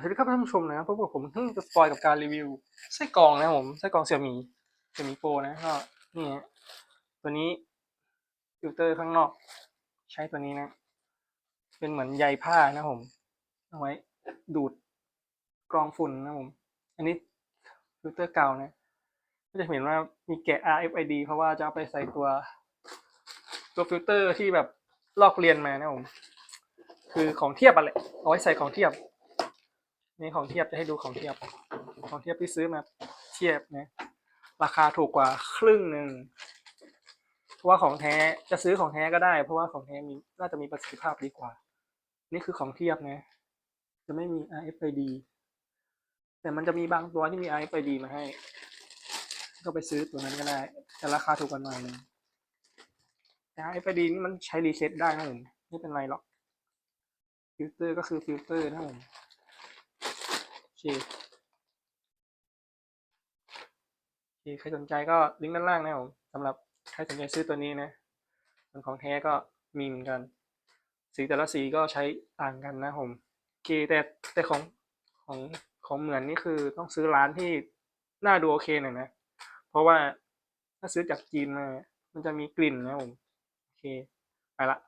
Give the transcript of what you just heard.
สวัสดีครับท่านผู้ชมนะครับพบกับผมเพิ่งจะสปอยกับการรีวิวไส้กรองนะผมไส้กรองเสี่ยมี่เสี่ยมี่โปรนะก็นี่ตัวนี้ฟิลเตอร์ข้างนอก ใช้ตัวนี้นะ เป็นเหมือนใยผ้านะผมเอาไว้ดูดกรองฝุ่นนะผม อันนี้ฟิลเตอร์เก่านะ ก็จะเห็นว่ามีแกะ RFID เพราะว่าจะเอาไปใส่ตัว ตัวฟิลเตอร์ที่แบบลอกเรียนมานะผมคือของเทียบอะไรเอาไว้ใส่ของเทียบ นี่ของเทียบจะให้ดูของเทียบ ของเทียบที่ซื้อมาเทียบนะราคาถูกกว่าครึ่งหนึ่งเพราะว่าของแท้จะซื้อของแท้ก็ได้ เพราะว่าของแท้มีน่าจะมีประสิทธิภาพดีกว่า นี่คือของเทียบนะ จะไม่มี RFID แต่มันจะมีบางตัวที่มี RFID มาให้ ก็ไปซื้อตัวนั้นก็ได้ แต่ราคาถูกกว่าหน่อยหนึงแต่ RFID นี่มันใช้รีเซ็ตได้นะผมไม่เป็นไรหรอกฟิลเตอร์ก็คือฟิลเตอร์นะผม โอเคโอเคใครสนใจก็ลิงก์ด้านล่างนะผมสำหรับใครสนใจซื้อตัวนี้นะส่วนของแท้ก็มีเหมือนกัน สีแต่ละสีก็ใช้ต่างกันนะผมโอเคแต่แต่ของของของเหมือนนี่คือต้องซื้อร้านที่น่าดูโอเคหน่อยนะ เพราะว่าถ้าซื้อจากจีนมา มันจะมีกลิ่นนะผม โอเค ไปละ